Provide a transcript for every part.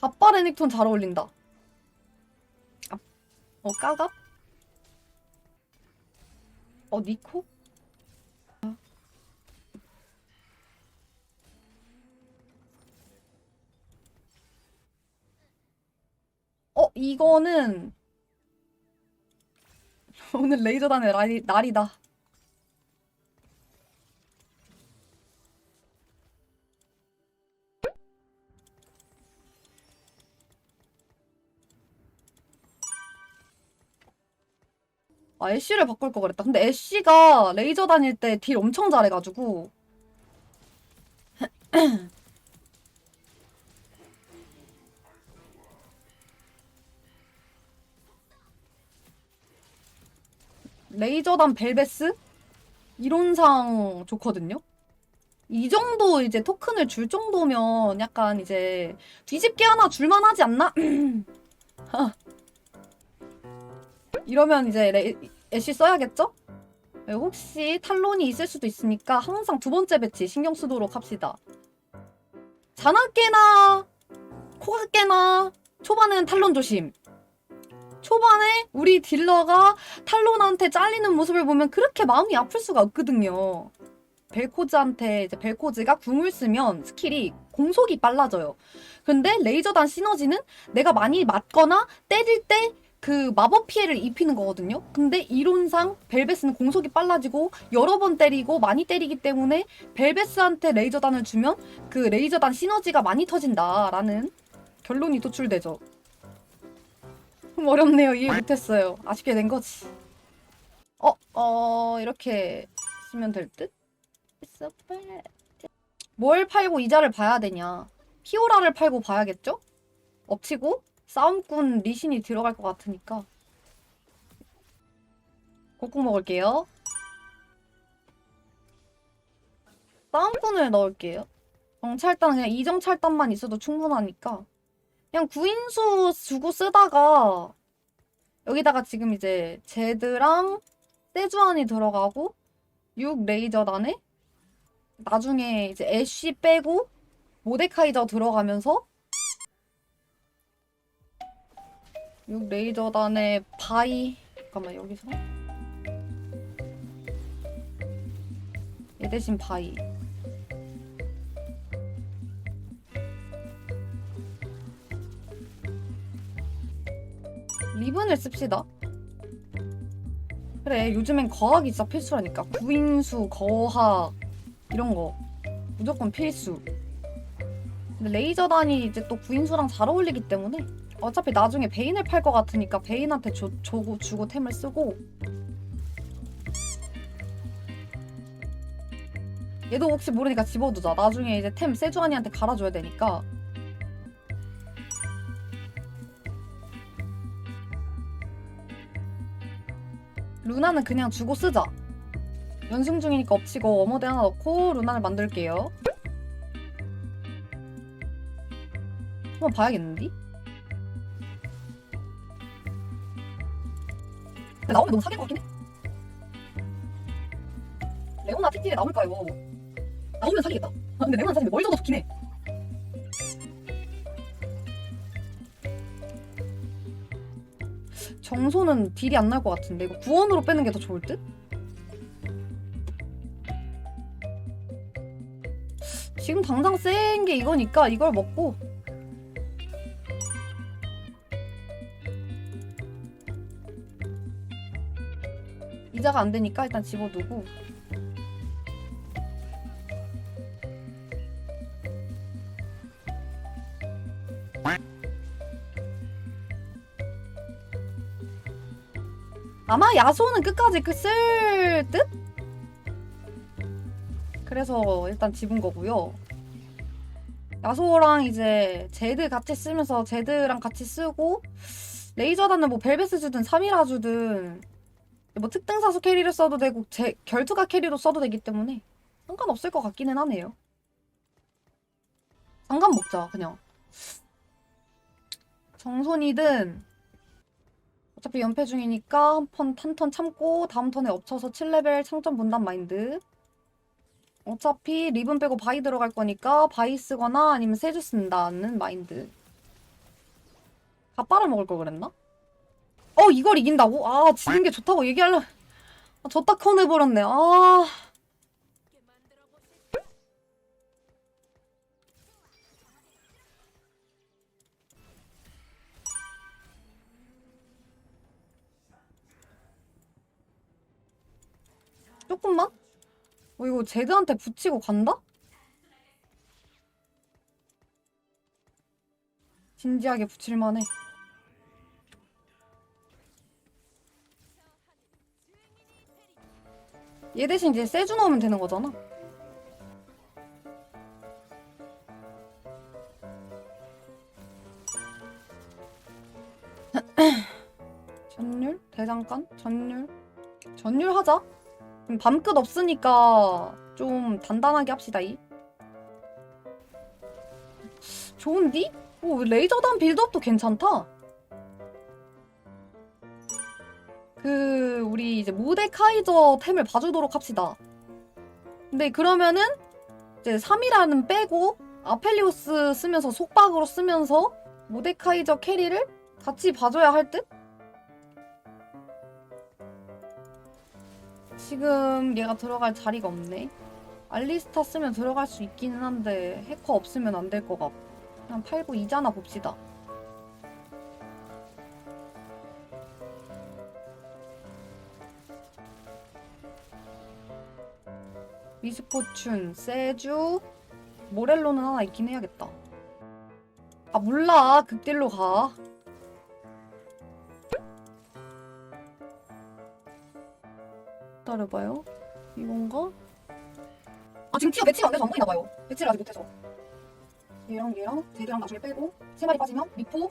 갑바 레닉톤 잘 어울린다. 아, 어 까갑? 어 니코? 어 이거는 오늘 레이저 단의 날이, 날이다. 아, 애쉬를 바꿀 거 그랬다. 근데 애쉬가 레이저 다닐 때 딜 엄청 잘해가지고. 레이저단 벨베스? 이론상 좋거든요? 이 정도 이제 토큰을 줄 정도면 약간 이제 뒤집게 하나 줄만 하지 않나? 이러면 이제 레, 애쉬 써야겠죠? 네, 혹시 탈론이 있을 수도 있으니까 항상 두 번째 배치 신경 쓰도록 합시다. 자나깨나 코가깨나 초반은 탈론 조심. 초반에 우리 딜러가 탈론한테 잘리는 모습을 보면 그렇게 마음이 아플 수가 없거든요. 벨코즈한테 이제 벨코즈가 궁을 쓰면 스킬이 공속이 빨라져요. 근데 레이저단 시너지는 내가 많이 맞거나 때릴 때 그 마법 피해를 입히는 거거든요. 근데 이론상 벨베스는 공속이 빨라지고 여러 번 때리고 많이 때리기 때문에 벨베스한테 레이저단을 주면 그 레이저단 시너지가 많이 터진다라는 결론이 도출되죠. 좀 어렵네요. 이해 못했어요. 아쉽게 된 거지. 어, 어, 이렇게 쓰면 될 듯? 뭘 팔고 이자를 봐야 되냐. 피오라를 팔고 봐야겠죠? 엎치고 싸움꾼 리신이 들어갈 것 같으니까. kok국 먹을게요. 싸움꾼을 넣을게요. 정찰단 그냥 이정찰단만 있어도 충분하니까. 그냥 구인수 주고 쓰다가 여기다가 지금 이제 제드랑 세주안이 들어가고 6 레이저단에 나중에 이제 애쉬 빼고 모데카이저 들어가면서 6 레이저단에 바이 잠깐만 여기서 얘 대신 바이 리븐을 씁시다. 그래, 요즘엔 거학이 진짜 필수라니까. 구인수, 거학, 이런 거. 무조건 필수. 근데 레이저단이 이제 또 구인수랑 잘 어울리기 때문에 어차피 나중에 베인을 팔 것 같으니까 베인한테 줘, 주고, 주고 템을 쓰고 얘도 혹시 모르니까 집어두자. 나중에 이제 템 세주아니한테 갈아줘야 되니까 루나는 그냥 주고 쓰자. 연승 중이니까 엎치고 어머대 하나 넣고 루나를 만들게요. 한번 봐야겠는디? 근데 나오면 너무 사귈 것 같긴 해. 레오나 TT에 나올까요? 나오면 사귀겠다. 아, 근데 레오나 사귀면 뭘 줘도 좋긴 해. 정소는 딜이 안 날 것 같은데 이거 구원으로 빼는 게 더 좋을 듯? 지금 당장 센 게 이거니까 이걸 먹고 이자가 안 되니까 일단 집어두고 아마 야소는 끝까지 그 쓸 듯? 그래서 일단 집은 거고요. 야소랑 이제 제드 같이 쓰면서 제드랑 같이 쓰고 레이저단은 뭐 벨베스 주든 사미라 주든 뭐 특등 사수 캐리를 써도 되고 제 결투가 캐리로 써도 되기 때문에 상관없을 것 같기는 하네요. 상관 먹자 그냥. 정손이든 어차피 연패 중이니까 한 턴, 한 턴 참고 다음 턴에 엎쳐서 7레벨 창점 본단 마인드. 어차피 리븐 빼고 바이 들어갈 거니까 바이 쓰거나 아니면 세주 쓴다는 마인드. 다 빨아먹을 걸 그랬나? 어 이걸 이긴다고? 아 지는 게 좋다고 얘기하려 아, 졌다 커내버렸네 아 조금만? 어 이거 제드한테 붙이고 간다? 진지하게 붙일만해 얘 대신 이제 세주 넣으면 되는 거잖아. 전율? 대장간? 전율? 전율 하자. 밤끝 없으니까 좀 단단하게 합시다, 이. 좋은디? 오, 레이저단 빌드업도 괜찮다. 그 우리 이제 모데카이저 템을 봐주도록 합시다. 근데 그러면은 이제 3이라는 빼고 아펠리오스 쓰면서 속박으로 쓰면서 모데카이저 캐리를 같이 봐줘야 할 듯? 지금 얘가 들어갈 자리가 없네. 알리스타 쓰면 들어갈 수 있기는 한데 해커 없으면 안 될 것 같고 그냥 8, 9, 2자나 봅시다. 미스포춘, 세주, 모렐로는 하나 있긴 해야겠다. 아 몰라 극딜로 가. 기다려봐요. 이건가? 아 지금 티가 배치가 안 돼서 안 보이나봐요. 배치를 아직 못해서. 얘랑 얘랑 제드랑 나중에 빼고 세 마리 빠지면 미포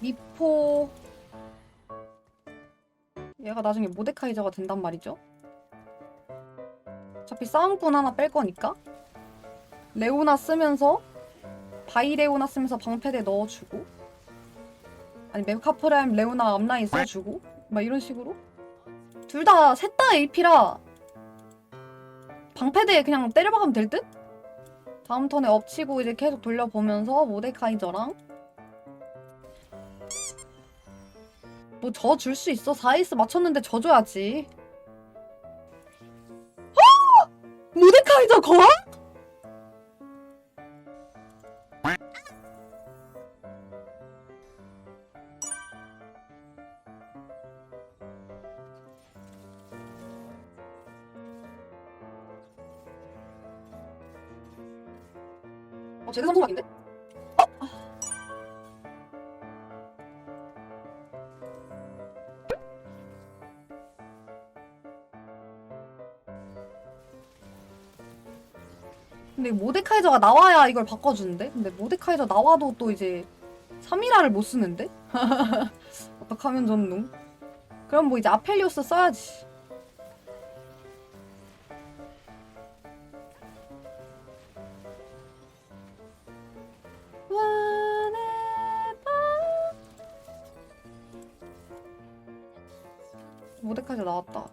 미포 얘가 나중에 모데카이저가 된단 말이죠. 어차피 싸움꾼 하나 뺄 거니까 레오나 쓰면서 바이레오나 쓰면서 방패대 넣어주고 아니 메카프라임 레오나 앞라인 써주고 막 이런 식으로 둘 다 셋 다 AP라 방패대 그냥 때려박으면 될 듯? 다음 턴에 엎치고 이제 계속 돌려보면서 모데카이저랑 뭐 저 줄 수 있어 4에이스 맞췄는데 저 줘야지 아! 모데카이저 거왕? 어, 제드 성공각인데? 근데 모데카이저가 나와야 이걸 바꿔주는데? 근데 모데카이저 나와도 또 이제 3이라를 못 쓰는데? 어떡하면 좋노? 그럼 뭐 이제 아펠리오스 써야지. 모데카이저 나왔다.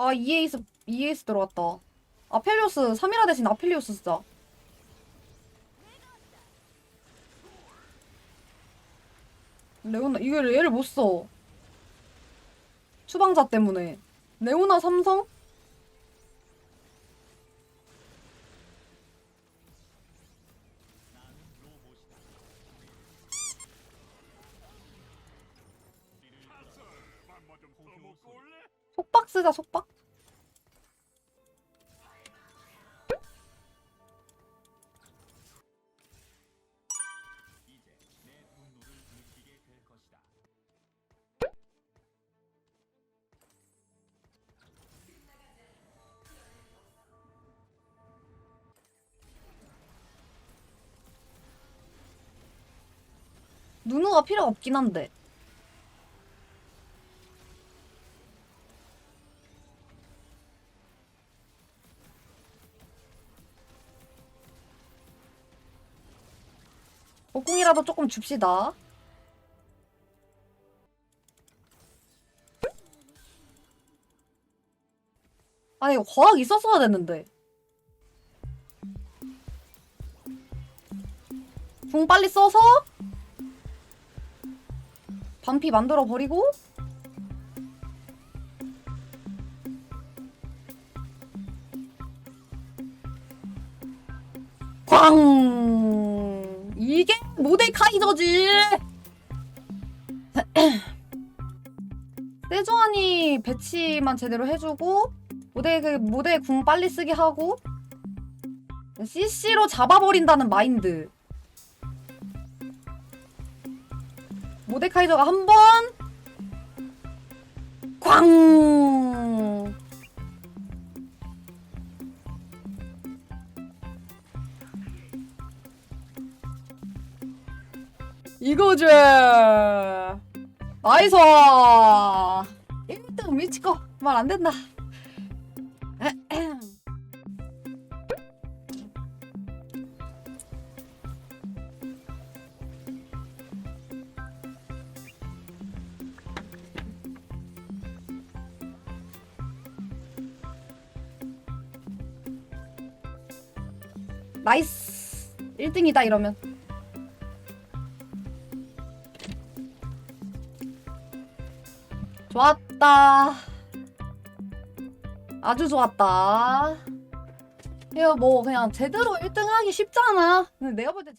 아, EAS, EAS 들어왔다. 아펠리오스, 3이라 대신 아펠리오스 쓰자. 레오나, 이걸 얘를 못 써. 추방자 때문에. 레오나 삼성? 속박 쓰자, 속박. 누누가 필요 없긴 한데. 힐이라도 조금 줍시다. 아니 이거 과학 있었어야 됐는데. 궁 빨리 써서 반피 만들어 버리고 광 이게 모데카이저지 세주안이 배치만 제대로 해주고 모데 그 모데 궁 빨리 쓰게 하고 CC로 잡아버린다는 마인드 모데카이저가 한번 광! 이거지! 나이스! 1등 미치고 말 안 된다. 나이스! 1등이다 이러면. 좋았다. 아주 좋았다. 이거 뭐 그냥 제대로 1등 하기 쉽잖아. 근데 내가 볼 때.